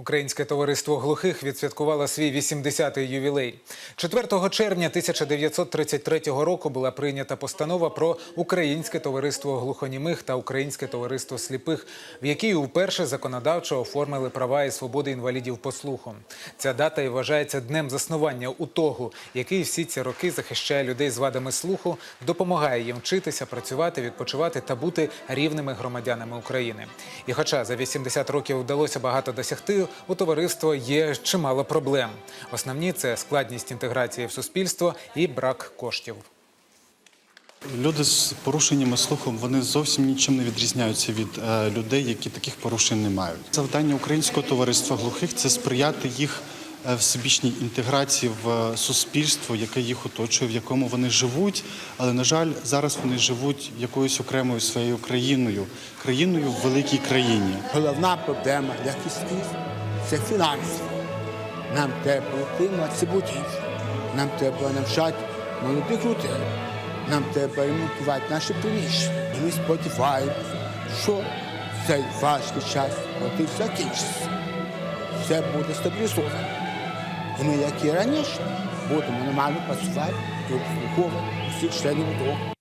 Українське товариство глухих відсвяткувало свій 80-й ювілей. 4 червня 1933 року була прийнята постанова про Українське товариство глухонімих та Українське товариство сліпих, в якій вперше законодавчо оформили права і свободи інвалідів по слуху. Ця дата і вважається днем заснування УТОГу, який всі ці роки захищає людей з вадами слуху, допомагає їм вчитися, працювати, відпочивати та бути рівними громадянами України. І хоча за 80 років вдалося багато досягти, у товариства є чимало проблем. Основні це складність інтеграції в суспільство і брак коштів. Люди з порушеннями слуху вони зовсім нічим не відрізняються від е, людей, які таких порушень не мають. Завдання українського товариства глухих це сприяти їх е, всебічній інтеграції в е, суспільство, яке їх оточує, в якому вони живуть. Але на жаль, зараз вони живуть якоюсь окремою своєю країною, країною в великій країні. Головна проблема для фізків це фінанси. Нам треба ці будівлі. Нам треба навчати молодих людей. Нам треба ремонтувати наші приміщення. І ми сподіваємося, що цей важкий час от закінчиться. Все буде стабілізовано. І ми, як і раніше, будемо нормально працювати і обслуговувати усіх членів УДО.